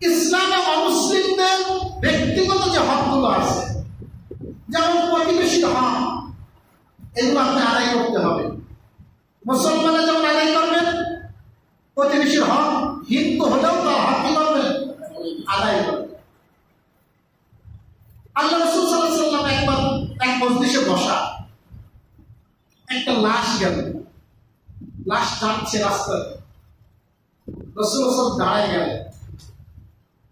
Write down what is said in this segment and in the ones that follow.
ইসলামে অমুসলিমদের ব্যক্তিগত যে হকগুলো আছে, যেমন প্রতিবেশী হক, এগুলো আপনি আদায় করতে হবে। মুসলমানের যেমন আদায় করবেন প্রতিবেশীর হক হিন্দু হলেও তার হক কি করবেন আদায় করবেন আল্লাহ রসুল একবার এক মসজিদে বসা, একটা লাশ গেল। লাশ যাচ্ছে রাস্তায়। রসুল রসুল দাঁড়ায় গেল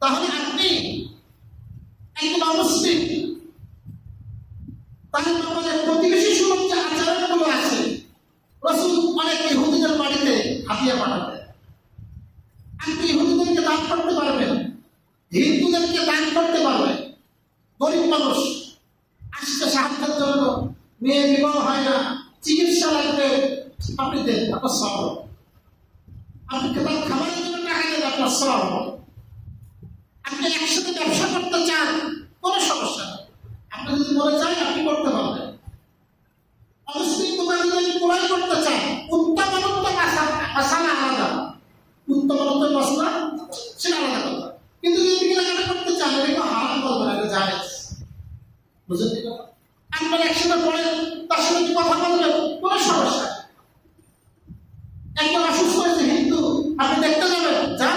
তাহলে আপনি একজন অমুসলিম। আমাদের প্রতিবেশী আচরণগুলো আছে। অনেক ইহুদিদের বাড়িতে আপনি ইহুদিদেরকে দান করতে পারবেন, হিন্দুদেরকে দান করতে পারবেন। গরিব মানুষ আসতে সাহায্যের জন্য মেয়ে বিবাহ হয় না, চিকিৎসা লাগবে, আপনি দেন, আপনার সব আপনি কেবল সব আপনি একসাথে ব্যবসা করতে চান, কোনো সমস্যা আপনি যদি বলে চান, আপনি করতে পারবেন অমুসলিম দোকানে যদি ক্রয় করতে চান, উত্তম অনুত্তম মশালা আলাদা উত্তম মশলা সেটা আলাদা কথা কিন্তু যদি কেনাকাটা করতে চান, এটা হারাম করবে না এটা জায়েজ বুঝলেন? আপনার একসাথে পড়েন তার কি কথা বলবেন, কোনো সমস্যা। একজন অসুস্থ হয়েছে হিন্দু আপনি দেখতে যাবেন, যান।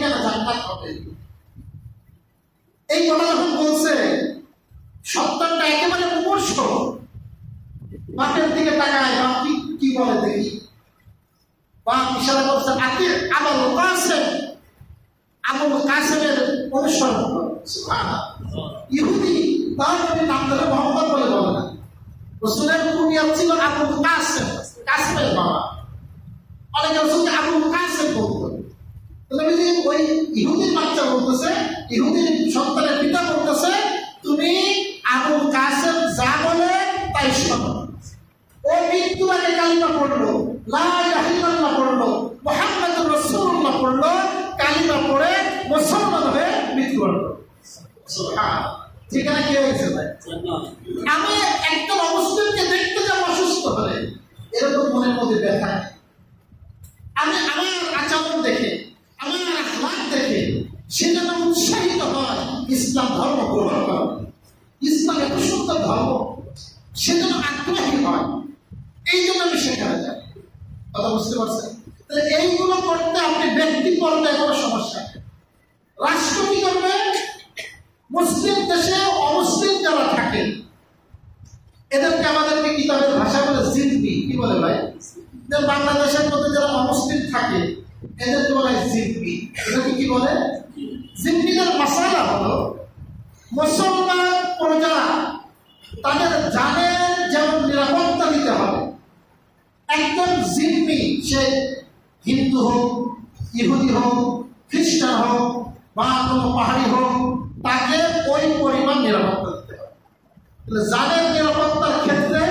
জান্নাত হবে। এই কথা যখন বলছে সন্তানটা একেবারে মুমূর্ষ বাপের দিকে তাকায়, বাপ কি বলে দেখি? বাপ ইশারা করছে আপনি আবুল কাসেম। আবুল কাসেমের অনুসরণ ইহুদি তার নবী নাম ধরে মোহাম্মদ বলে বলে না। রসুলের কুনিয়াত ছিল আবুল কাসেম, কাসেমের বাবা। অনেকে রসুলকে আবুল কাসেম বলতো ওই ইহুদির বাচ্চা বলতেছে, ইহুদির সন্তানের পিতা বলতেছে, তুমি আবুল কাসেম যা বলে তাই শোনো। ও মৃত্যু আগে কালিমা পড়ল, লা ইলাহা ইল্লাল্লাহ পড়ল, মুহাম্মাদুর রাসূলুল্লাহ পড়ল, কালিমা পড়ে মুসলমান হয়ে মৃত্যুবরণ করল। ঠিকানা কি হয়েছে আমি একদম অমুসলিমকে দেখতে যাব অসুস্থ হলে, এরকম মনের মধ্যে ব্যথা আমি আমার আচরণ দেখে আমার আখলাক দেখে সে যেন উৎসাহিত হয় ইসলাম ধর্ম গ্রহণ করে। ইসলাম এত সুন্দর ধর্ম সে যেন আগ্রহী হয়। এই জন্য আমি সেখানে যাই। কথা বুঝতে পারছেন? তাহলে এইগুলো করতে আপনি ব্যক্তি পর্যায়ে কোনো সমস্যা রাষ্ট্র কি করবে? মুসলিম দেশে অমুসলিম যারা থাকে, এদেরকে আমাদেরকে কিতাবের ভাষা বলে জিনবি কি বলে ভাই? বাংলাদেশের মধ্যে যারা অমুসলিম থাকে এদেরকে বলে জিনবি এদেরকে কি বলে? জিনবিদের মশালা হলো মুসলমান প্রজারা তাদের জানের যেমন নিরাপত্তা দিতে হবে। একজন জিম্মি সে হিন্দু হোক, ইহুদি হোক, খ্রিস্টান হোক, বা কোনো পাহাড়ি হোক, তাকে ওই পরিমাণ নিরাপত্তা দিতে হবে। জানের নিরাপত্তার ক্ষেত্রে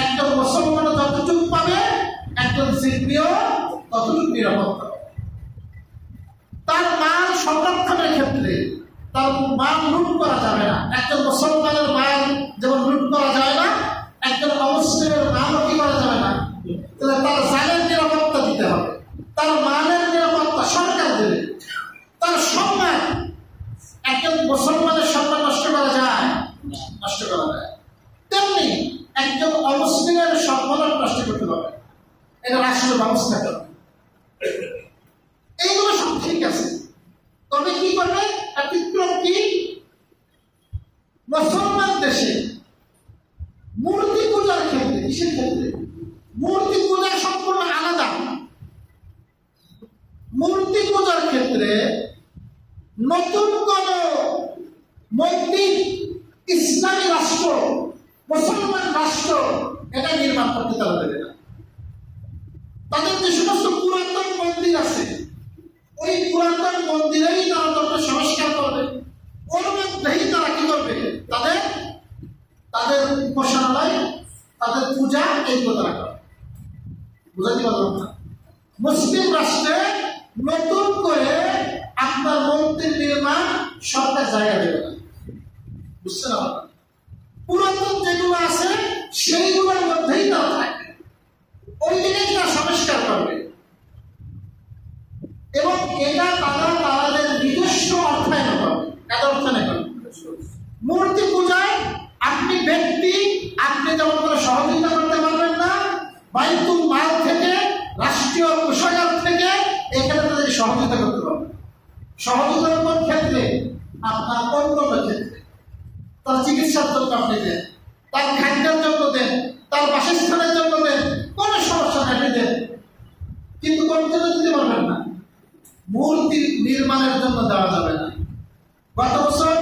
একজন মুসলমান যতটুকু পাবে, একজন জিম্মিও ততটুকু নিরাপত্তা তার মাল সংরক্ষণের ক্ষেত্রে তার মাল লুট করা যাবে না। একজন মুসলমানের মাল যেমন লুট করা যায় না উদ্দেশ্যে মূর্তি পূজার ক্ষেত্রে, কিসের ক্ষেত্রে? মূর্তি পূজা সম্পূর্ণ আলাদা। মূর্তি পূজার ক্ষেত্রে নতুন কোন মন্দির ইসলামী রাষ্ট্র, মুসলমান রাষ্ট্র এটা নির্মাণ করতে তারা দেবে না। তাদের যে সমস্ত পুরাতন মন্দির আছে, ওই পুরাতন মন্দিরেই তারা তাদের সংস্কার করবে। ওর মধ্যেই তাদের উপাসনালয়, তাদের পূজা এইগুলো তারা করবে বুঝাতে পারলাম না মুসলিম রাষ্ট্রে নতুন করে আপনার মন্দির নির্মাণ সরকার জায়গা দেবে না। বুঝতে না? পুরাতন যেগুলো আছে সেইগুলোর মধ্যেই তারা থাকবে ওই দিকেই তারা সংস্কার করবে। এবং এটা তারা তাদের নিজস্ব অর্থায়ন করবে এত অর্থায়ন করবে মূর্তি পূজায় আপনি ব্যক্তি আপনি যেমন করে সহযোগিতা করতে পারবেন না বাইতুল মাল থেকে রাষ্ট্রীয় কোষাগার থেকে এখানে তাদের সহযোগিতা করতে পারবেন সহযোগিতার কোন ক্ষেত্রে আপনার অন্যান্য ক্ষেত্রে তার চিকিৎসার জন্য আপনি দেন তার খাদ্যের জন্য দেন তার বাসস্থানের জন্য দেন কোন সমস্যা নেই আপনি দেন কিন্তু কোন জন্য দিতে পারবেন না মূর্তি নির্মাণের জন্য দেওয়া যাবে না। গত বছর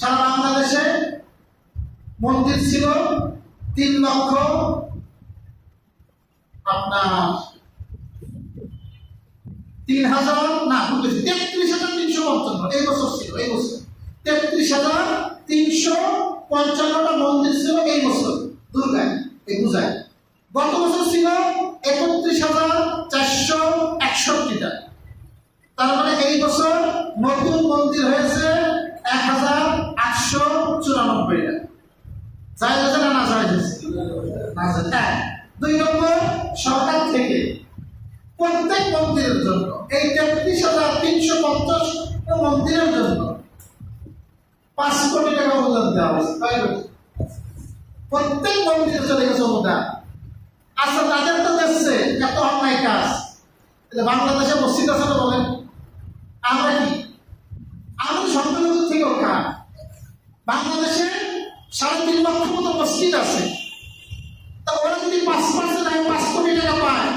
সারা বাংলাদেশে মন্দির ছিল তিন লক্ষ আপনার তিন হাজার, না তেত্রিশ হাজার তিনশো পঞ্চান্ন, এই বছর ছিল, এই বছর। তেত্রিশ হাজার তিনশো পঞ্চান্নটা মন্দির ছিল এই বছর, দুর্গায়, এই পূজায়। গত বছর ছিল একত্রিশ হাজার চারশো একষট্টিটা। তার মানে এই বছর নতুন মন্দির হয়েছে এক হাজার আটশো চুরানব্বইটা জায়গা আছে না না না জায়েজ। এক দুই নম্বর, সরকার থেকে প্রত্যেক মন্দিরের জন্য, এই তেত্রিশ হাজার তিনশো পঞ্চাশ মন্দিরের জন্য পাঁচ কোটি টাকা অনুদান দেওয়া হয়েছে। প্রত্যেক মন্দিরে চলে গেছে অনুদান। আচ্ছা তাদের তো দেখছে, এত অন্যায় কাজ। বাংলাদেশে মসজিদ আছে বলেন? আমরা কি? আমাদের সংখ্যালঘু থেকেও কার? বাংলাদেশে সাড়ে তিন লক্ষ মতো মসজিদ আছে। তা ওরা যদি পাঁচ পার্সেন্ট আমি পাঁচ কোটি টাকা পায়,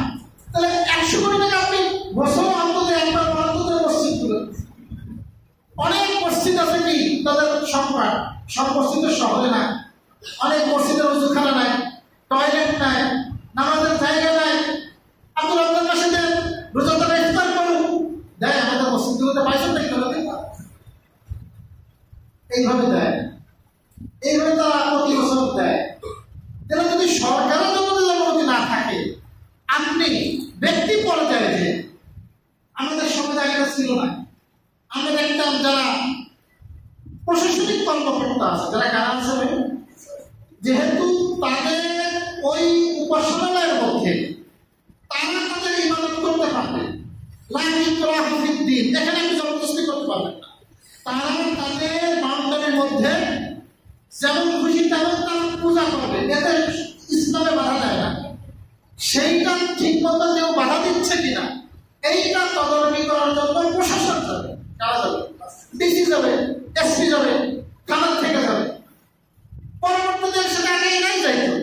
তাহলে একশো কোটি টাকা আপনি বছর অন্তত একবার অন্তত মসজিদগুলো অনেক মসজিদ আছে কি? তাদের সংখ্যা সব মসজিদ তো শহরে নাই। অনেক মসজিদের উজুখানা নাই, টয়লেট নাই নামাজের জায়গা নাই আব্দুল রহমান মাসে দেন রোজাদারা ইফতার করুন দেয় আমাদের মসজিদগুলোতে পাইছেন নাকি তাহলে এইভাবে দেয়। এইভাবে তারা প্রতি বছর দেয়। তাহলে যদি সরকারের অনুমতি না থাকে, আপনি ব্যক্তি পর্যায়ে যে আমাদের সমুদায় এটা ছিল না আমরা দেখতাম যারা প্রশাসনিক কর্মকর্তা আছে, যারা কারা ভাই? যেহেতু তাদের ওই উপাসনালয়ের মধ্যে তারা তাদের ইবাদত করতে পারবে। দিন এখানে আপনি জবরদস্তি করতে পারবেন না। তারা তাদের বাউন্ডারির মধ্যে যেমন খুশি তেমন তারা পূজা করবে। এতে ইসলামে বাধা দেয় না। সেইটা ঠিক মতো কেউ বাধা দিচ্ছে কিনা, এইটা তদারকি করার জন্য প্রশাসন যাবে। কারা যাবে? ডিসি যাবে থানার থেকে যাবে পরবর্তীতে সেটা আগেই নাই যাইতো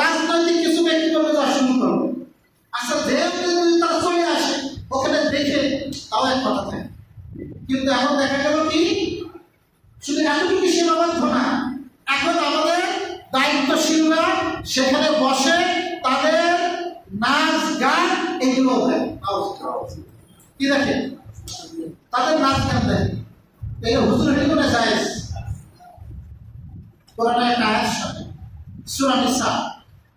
রাজনৈতিক কিছু ব্যক্তি করবে যা শুরু করবে আচ্ছা যেহেতু যদি তারা চলে আসে ওখানে দেখে তাও এক কথা থাকে কিন্তু এখন দেখা গেল কি শুধু এতটুকু সীমাবদ্ধ না এখন আমাদের দায়িত্বশীলরা সেখানে বসে তাদের নাচ গান এগুলো দেয় কি দেখে গান দেয় এই হুজুর এগুলো যায় কোরআনে একটা আয়াত শোনে। সূরা নিসা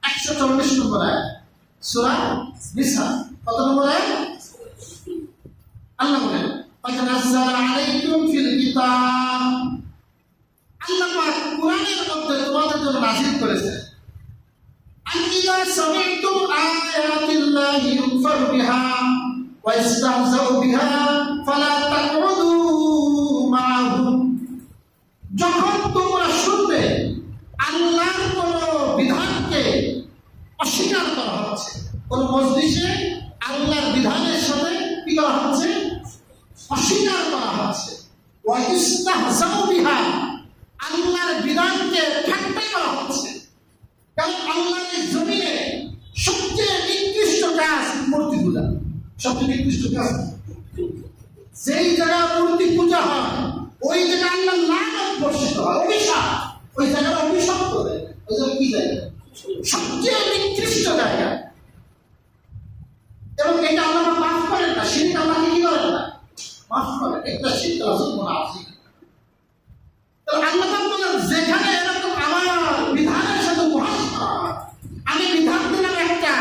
140 নম্বর আয়াত। সূরা নিসা, কত নম্বর আয়াত? আল্লাহ বলেন তোমাদের জন্য বিহা, ফালা তাকউদু মা'আহুম যখন তোমরা শুনবে আল্লাহর কোন বিধানকে অস্বীকার করা হচ্ছে কোন মসজিদে আল্লাহর বিধানের সাথে কি করা হচ্ছে অস্বীকার করা হচ্ছে ওয়াইস্তাহজাউ বিহা আল্লাহর বিধানকে ঠাট্টা করা হচ্ছে পূজা, সবচেয়ে নিকৃষ্ট কাজ। যেই জায়গায় মূর্তি পূজা হয়, ওই জায়গায় আল্লাহ লানত বর্ষিত হয়, অভিশাপ। ওই জায়গাটা অভিশপ্ত দেয় ওই জায়গা কি জায়গা? সবচেয়ে নিকৃষ্ট জায়গা। এবং এটা আল্লাহ মাফ করেন না সেদিন আল্লাহকে কি করেন না? মাফ করেন। একটা শীত রাসুল মনে আছে। তাহলে আল্লাহ বলেন, যেখানে এরকম আমার বিধানের সাথে আমি বিধান দিলাম একটা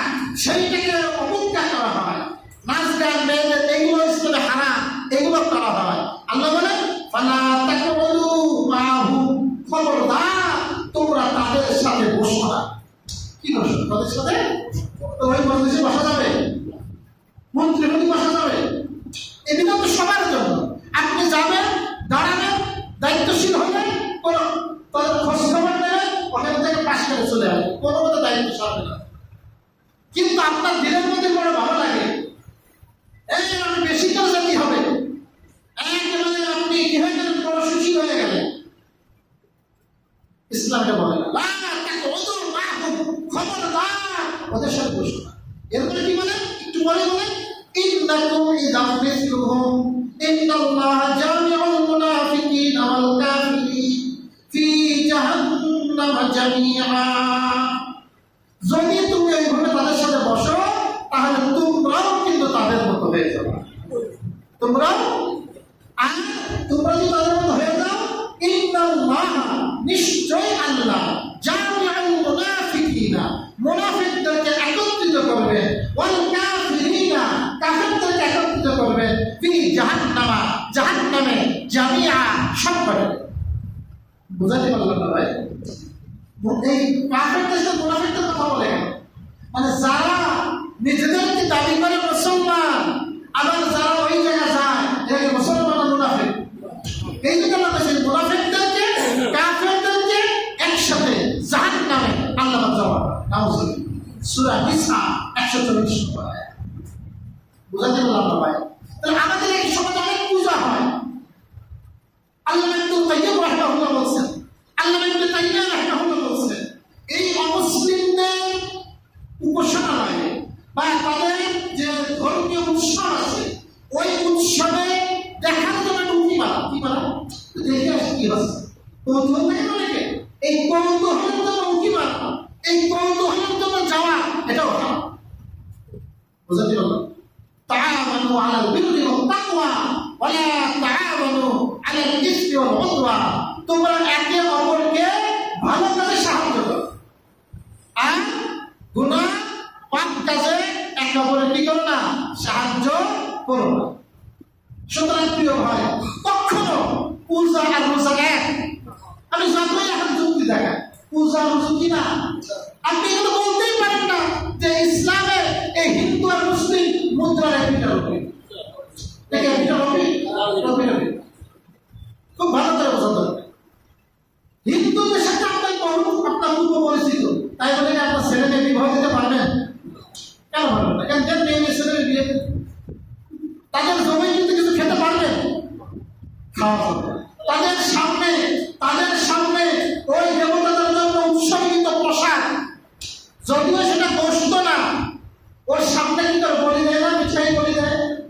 সেইটাকে অবজ্ঞা করা হয় নাচ গান মেয়েদের এগুলো ইসলামে হারাম এগুলো করা হয় আল্লাহ বলেন ফালা তাকবুলু মাহু খবরদার তোমরা তাদের সাথে বসো না কি বসো তাদের সাথে তো ওই মজলিসে বসা যাবে মন্ত্রী হলে বসা যাবে এদিকে তো সবার জন্য আপনি যাবেন দাঁড়াবেন দায়িত্বশীল হবেন কোন তাদের খোঁজ খবর নেবেন ওখান থেকে পাশ করে চলে আসবেন কোনো মতো দায়িত্ব সারবে না। কিন্তু আপনার দিনের মধ্যে বড় ভালো লাগে। বেশি হবে? আপনি কি হয়ে গেলেন হয়ে গেলেন? ইসলামকে বলে না। ওদের সাথে এরপরে কি বলে? একটু বলে মিসলুহুম, ইন্নাল্লাহা জামিউল যদি তুমি এইভাবে তাদের সাথে বসো, তাহলে তোমরাও কিন্তু তাদের মতো হয়ে যাবে। তোমরাও আর তোমরা যদি তাদের মতো হয়ে যাও, ইন্নাল্লাহ নিশ্চয় আল্লাহ জামিউল মুনাফিকিনা, মুনাফিকদেরকে একত্রিত করবে, ওয়াল কাফিরিনা, কাফিরদেরকে একত্রিত করবে। ফি জাহান্নামা, জাহান্নামে জামিআ, সব বুঝাতে পারলাম না ভাই। এই সাথে মুনাফিকদের কথা বলে? মানে যারা নিজেদেরকে দাবি করে মুসলমান, আবার যারা ওই জায়গায় যায় এটাকে মুসলমান মুনাফিক। এই যে কেন বলছেন। মুনাফিকদেরকে, কাফেরদেরকে একসাথে জাহান নামে আল্লাহ যাওয়া সূরা নিসা 140 নম্বর আয়াত। বুঝাতে পারলাম না ভাই। তাহলে আমাদের এই সমাজে অনেক পূজা হয়। البر والتقوى ولا تعاونوا على الاثم والعدوان তোমরা একে অপরকে ভালো কাজে সাহায্য করো আর গুনাহ পাপ কাজে একে অপরের কি করো না সাহায্য করো না সুতরাং প্রিয় ভাই কখনো পূজা আর রোজা এক আমি যতই এখন যুক্তি দেখা পূজা রোজা কি না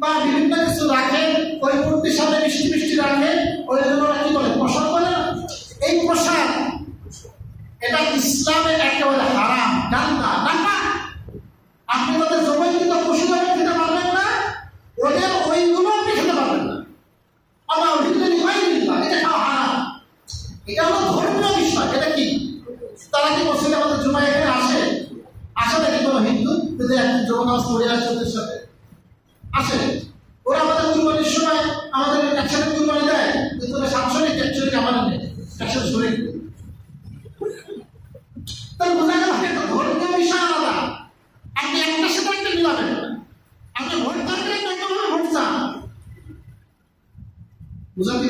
বা বিভিন্ন কিছু রাখে, ওই মূর্তির সাথে মিষ্টি মিষ্টি রাখে, ওই জন্য কি বলে পোশাক বলে এই পোশাক এটা ইসলামে একেবারে হারাম ডান্না ডান্না আপনি তাদের জবৈকিত পশু জবাই খেতে পারবেন না, ওদের ওইগুলো আপনি খেতে পারবেন না। আমার অভিজ্ঞতা হয় এটা খাওয়া হারাম। এটা হলো ধর্মীয় বিষয় এটা কি? তারা কি মসজিদে আমাদের জুমায় এখানে আসে? আসে নাকি কোনো হিন্দু? যদি জমা নামাজ পড়ে আসে ওদের সাথে আসে ওরা আমাদের কুরবানির সময় আমাদের একসাথে কুরবানি দেয়, কিন্তু ওরা সাংসনিক অ্যাকচুয়ালি আমাদের নেই। একসাথে শরীর তাহলে বোঝা গেল একটা ধর্মীয় বিষয় আলাদা। আপনি একটার সাথে একটা মিলাবেন। আপনি ভোট করবেন একটা ভোট চান। বুঝাতে